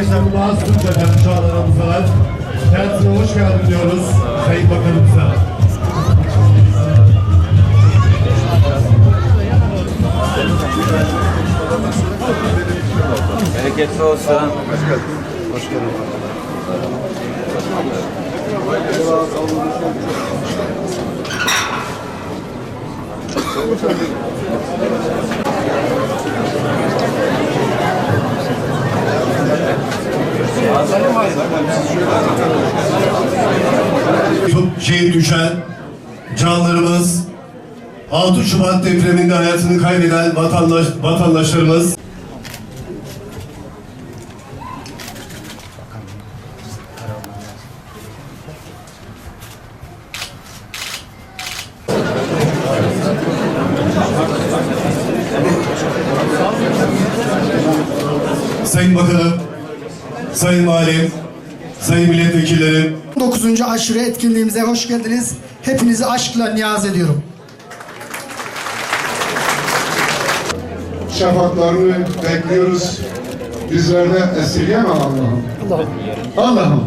Arkadaşlar Tunç efendim şu an aramızdalar. Kendisine hoş geldin diyoruz Sayın Bakanımıza. Bereketli olsun. Şehit düşen canlarımız 6 Şubat depreminde hayatını kaybeden vatandaş, vatandaşlarımız. Sayın Bakanım, Sayın Valim, Sayın Milletvekillerim, 9. aşure etkinliğimize hoş geldiniz. Hepinizi aşkla niyaz ediyorum. şafaklarını bekliyoruz. Bizlerden esirgeme Allah'ım. Allah'ım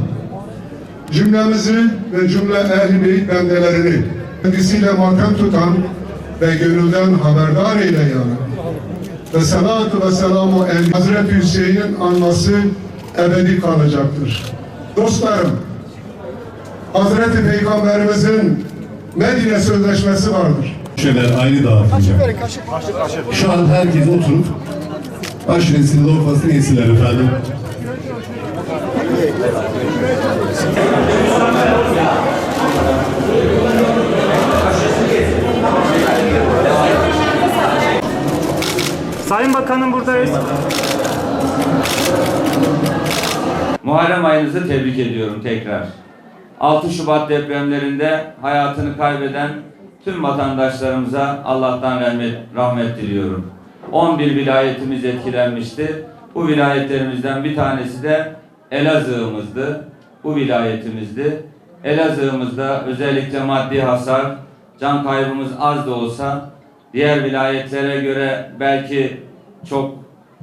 cümlemizi ve cümle ehl-i beyt bendelerini kendisiyle matem tutan ve gönülden haberdar eyle ya. Ve salatu ve selamu el Hazreti Hüseyin'in anması ebedi kalacaktır. Dostlarım, Hazreti Peygamberimizin Medine Sözleşmesi vardır. şeyler aynı dağıtılacak. Şu an herkes oturup aşuresini lokmasını yesinler efendim. Sayın Bakanım buradayız. Muharrem ayınızı tebrik ediyorum tekrar. 6 Şubat depremlerinde hayatını kaybeden tüm vatandaşlarımıza Allah'tan rahmet, rahmet diliyorum. 11 vilayetimiz etkilenmişti. Bu vilayetlerimizden bir tanesi de Elazığ'ımızdı. Bu vilayetimizdi. Elazığ'ımızda özellikle maddi hasar, can kaybımız az da olsa diğer vilayetlere göre belki çok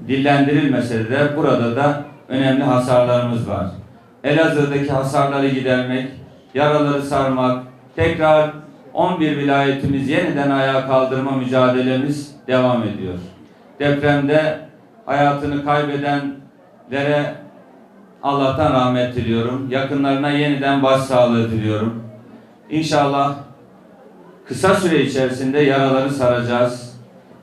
dillendirilmese de burada da önemli hasarlarımız var. Elazığ'daki hasarları gidermek, yaraları sarmak, tekrar 11 vilayetimiz yeniden ayağa kaldırma mücadelemiz devam ediyor. Depremde hayatını kaybedenlere Allah'tan rahmet diliyorum. Yakınlarına yeniden başsağlığı diliyorum. İnşallah kısa süre içerisinde yaraları saracağız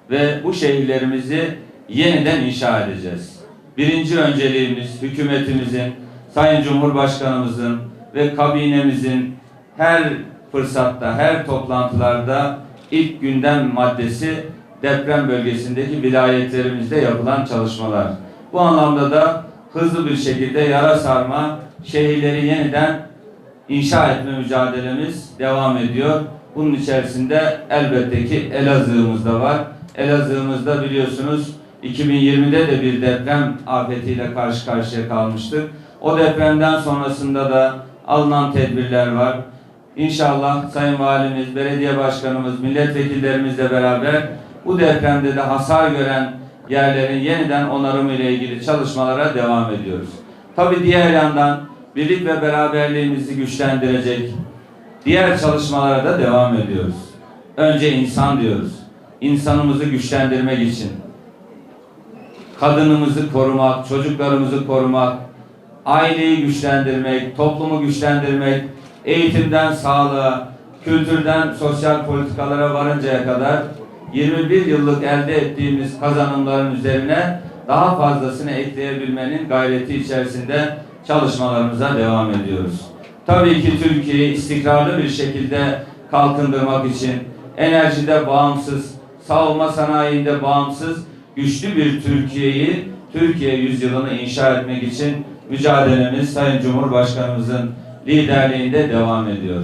ve bu şehirlerimizi yeniden inşa edeceğiz. Birinci önceliğimiz hükümetimizin, Sayın Cumhurbaşkanımızın ve kabinemizin her fırsatta, her toplantılarda ilk gündem maddesi deprem bölgesindeki vilayetlerimizde yapılan çalışmalar. Bu anlamda da hızlı bir şekilde yara sarma, şehirleri yeniden inşa etme mücadelemiz devam ediyor. Bunun içerisinde elbette ki Elazığ'ımız da var. Elazığ'ımızda biliyorsunuz 2020'de de bir deprem afetiyle karşı karşıya kalmıştık. O depremden sonrasında da alınan tedbirler var. İnşallah Sayın Valimiz, Belediye Başkanımız, milletvekillerimizle beraber bu depremde de hasar gören yerlerin yeniden onarımı ile ilgili çalışmalara devam ediyoruz. Tabii diğer yandan birlik ve beraberliğimizi güçlendirecek diğer çalışmalara da devam ediyoruz. Önce insan diyoruz. İnsanımızı güçlendirmek için kadınımızı korumak, çocuklarımızı korumak, aileyi güçlendirmek, toplumu güçlendirmek, eğitimden sağlığa, kültürden sosyal politikalara varıncaya kadar 21 yıllık elde ettiğimiz kazanımların üzerine daha fazlasını ekleyebilmenin gayreti içerisinde çalışmalarımıza devam ediyoruz. Tabii ki Türkiye'yi istikrarlı bir şekilde kalkındırmak için enerjide bağımsız, savunma sanayinde bağımsız, güçlü bir Türkiye'yi, Türkiye yüzyılını inşa etmek için mücadelemiz Sayın Cumhurbaşkanımızın liderliğinde devam ediyor.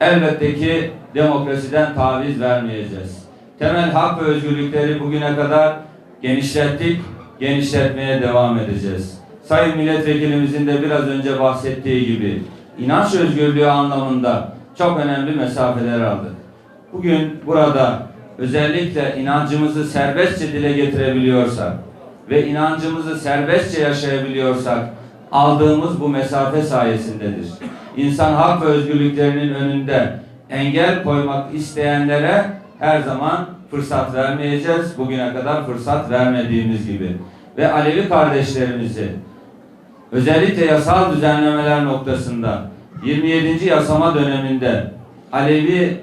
Elbette ki demokrasiden taviz vermeyeceğiz. Temel hak ve özgürlükleri bugüne kadar genişlettik, genişletmeye devam edeceğiz. Sayın milletvekilimizin de biraz önce bahsettiği gibi inanç özgürlüğü anlamında çok önemli mesafeler aldık. Bugün burada özellikle inancımızı serbestçe dile getirebiliyorsak ve inancımızı serbestçe yaşayabiliyorsak aldığımız bu mesafe sayesindedir. İnsan hak ve özgürlüklerinin önünde engel koymak isteyenlere her zaman fırsat vermeyeceğiz. Bugüne kadar fırsat vermediğimiz gibi. Ve Alevi kardeşlerimizi özellikle yasal düzenlemeler noktasında 27. yasama döneminde Alevi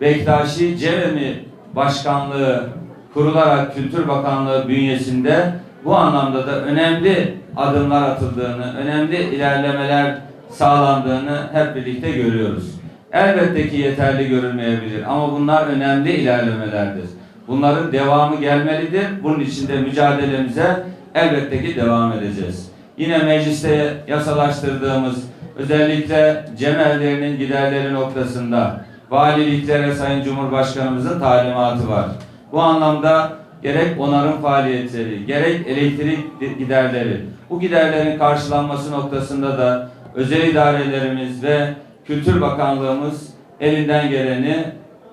Bektaşi Cememi Başkanlığı kurularak Kültür Bakanlığı bünyesinde bu anlamda da önemli adımlar atıldığını, önemli ilerlemeler sağlandığını hep birlikte görüyoruz. Elbette ki yeterli görülmeyebilir ama bunlar önemli ilerlemelerdir. Bunların devamı gelmelidir. Bunun için de mücadelemize elbette ki devam edeceğiz. Yine mecliste yasalaştırdığımız özellikle cemevlerinin giderleri noktasında valiliklere Sayın Cumhurbaşkanımızın talimatı var. Bu anlamda gerek onarım faaliyetleri, gerek elektrik giderleri, bu giderlerin karşılanması noktasında da özel idarelerimiz ve Kültür Bakanlığımız elinden geleni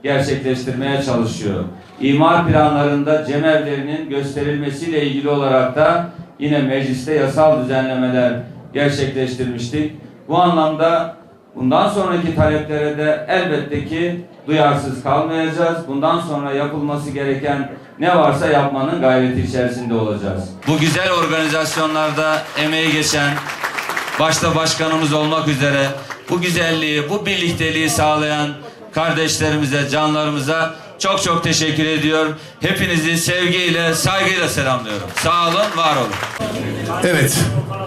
gerçekleştirmeye çalışıyor. İmar planlarında cemevlerinin gösterilmesiyle ilgili olarak da yine mecliste yasal düzenlemeler gerçekleştirmiştik. Bu anlamda bundan sonraki taleplere de elbette ki duyarsız kalmayacağız. Bundan sonra yapılması gereken ne varsa yapmanın gayreti içerisinde olacağız. Bu güzel organizasyonlarda emeği geçen başta başkanımız olmak üzere bu güzelliği, bu birlikteliği sağlayan kardeşlerimize, canlarımıza çok çok teşekkür ediyor. Hepinizi sevgiyle, saygıyla selamlıyorum. Sağ olun, var olun. Evet,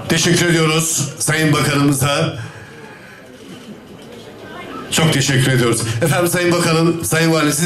teşekkür ediyoruz Sayın Bakanımıza. Çok teşekkür ediyoruz. Efendim Sayın Bakanım, Sayın Valim size